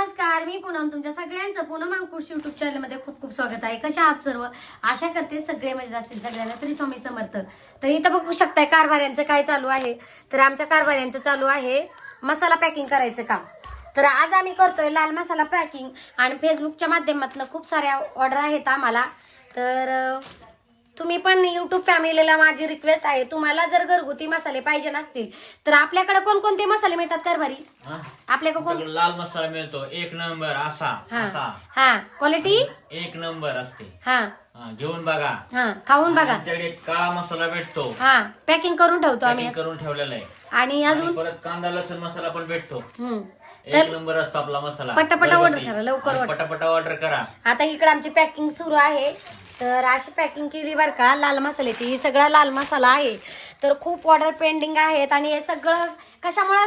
नमस्कार मी पूनम तुमच्या सगळ्यांचं पूनम अंकुश युट्यूब चॅनलमध्ये खूप खूप स्वागत आहे. कशा आहात सर्व? आशा करते सगळे मजेत असतील सगळ्यांना तरी स्वामी समर्थ. तर इथं बघू शकताय कारभाऱ्यांचं काय चालू आहे. तर आमच्या कारभाऱ्यांचं चालू आहे मसाला पॅकिंग करायचं काम. तर आज आम्ही करतोय लाल मसाला पॅकिंग आणि फेसबुकच्या माध्यमातून खूप साऱ्या ऑर्डर आहेत आम्हाला. तर तुम्ही पण युट्यूब फॅमिलीला माझी रिक्वेस्ट आहे. तुम्हाला जर घरगुती मसाले पाहिजे नसतील तर आपल्याकडे कोणकोणते मसाले मिळतात कारभारी? आपल्याकडे कोण लाल मसाला मिळतो. एक नंबर असा हा. असा. हा. क्वालिटी एक नंबर असते. हा. घेऊन बघा. हा. खाऊन बघा. आमच्याकडे काळा मसाला भेटतो. हा. पॅकिंग करून ठेवतो आम्ही. करून ठेवलेला आहे. आणि अजून? परत कांदा लसूण मसाला पण भेटतो. एक नंबर असतो आपला मसाला. पटापटा घरगुती. करा, लवकर. पटापटा ऑर्डर करा. आता इकडे आमची पॅकिंग सुरू आहे. तर अशी पॅकिंग केली बरं का लाल मसाल्याची. ही सगळा लाल मसाला आहे. तर खूप ऑर्डर पेंडिंग आहेत आणि हे सगळं कशामुळे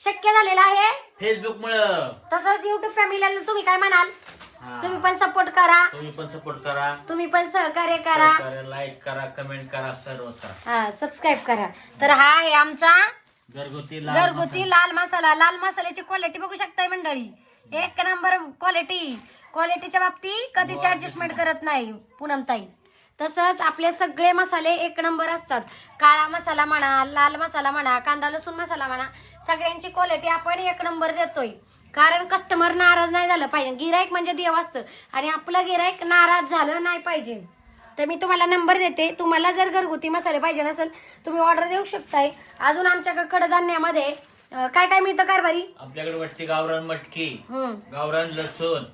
शक्य झालेलं आहे? फेसबुक मुळे. तसंच युट्यूब फॅमिलीला तुम्ही काय म्हणाल? तुम्ही पण सपोर्ट करा. तुम्ही पण सपोर्ट करा. तुम्ही पण सहकार्य करा. लाईक करा कमेंट करा सर्व करा. हा सबस्क्राईब करा. तर हा आहे आमचा घरगुती लाल घरगुती लाल मसाला. लाल मसाल्याची क्वालिटी बघू शकताय मंडळी. एक नंबर क्वालिटी क्वालिटीच्या बाबतीत कधीच ऍडजस्टमेंट करत नाही पूनमताई तसंच आपले सगळे मसाले एक नंबर असतात. काळा मसाला म्हणा लाल मसाला म्हणा कांदा लसूण मसाला म्हणा सगळ्यांची क्वालिटी आपण एक नंबर देतोय. कारण कस्टमर नाराज नाही झालं पाहिजे. गिराईक म्हणजे देव असतं. आणि आपलं गिराईक नाराज झालं नाही पाहिजे. तर मी तुम्हाला नंबर देते. तुम्हाला जर घरगुती मसाले पाहिजे नसेल तुम्ही ऑर्डर देऊ शकताय. अजून आमच्याकडे कडधान्यामध्ये अं, काय काय मिळतं कारभारी? आपल्याकडे वाटते गावरान मटकी हम्म. गावरान लसूण.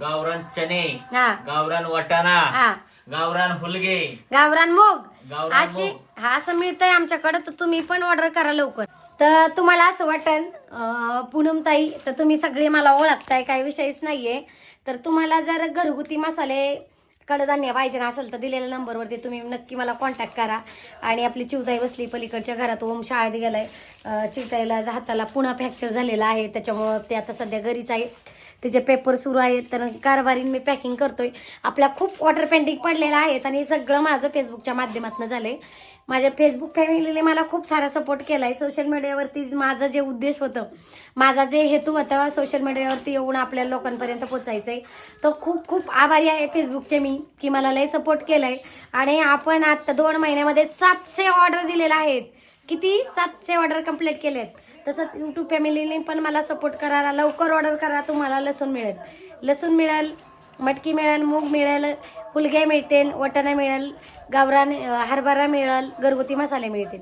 गावरान चणे हा. गावरान वाटाणा हा. गावरान हुलगे. गावरान मूग. गावरान अशी मूग. हा असं मिळतंय आमच्याकडे तर तुम्ही पण ऑर्डर करा लवकर. तर तुम्हाला असं वाटन अं, पूनमताई तर तुम्ही सगळे मला ओळखताय काही विषयच नाहीये. तर तुम्हाला जर घरगुती मसाले कडधान्य पाहिजे असेल तर दिलेल्या नंबरवरती तुम्ही नक्की मला कॉन्टॅक्ट करा. आणि आपली चिवताई बसली पलीकडच्या घरात ओम शाळेत गेलाय. अं, हाताला पुन्हा फ्रॅक्चर झालेला आहे. त्याच्यामुळं ते आता सध्या घरीच आहे. त्याचे पेपर सुरू आहेत तर कारभारीन मी पॅकिंग करतोय. आपल्या खूप वॉटर पेंटिंग पडलेल्या आहेत आणि हे सगळं माझं फेसबुकच्या माध्यमातून झालंय. माझ्या फेसबुक फॅमिलीने मला खूप सारा सपोर्ट केलाय. सोशल मीडियावरती माझं जे उद्देश होतं माझा जे हेतू होता सोशल मीडियावरती येऊन आपल्या लोकांपर्यंत पोचायचं आहे तर खूप खूप आभारी आहे फेसबुकचे मी की मला लय सपोर्ट केलाय. आणि आपण आता दोन महिन्यामध्ये सातशे ऑर्डर दिलेल्या आहेत. किती? सातशे ऑर्डर कंप्लीट आहेत तसंच यूट्यूब फॅमिलीने पण मला सपोर्ट करा लवकर ऑर्डर करा तुम्हाला लसूण मिळेल. लसूण मिळेल मटकी मिळेल मूग मिळेल हुलगे मिळतील वटाणा मिळेल गावरान हरभरा मिळेल घरगुती मसाले मिळतील.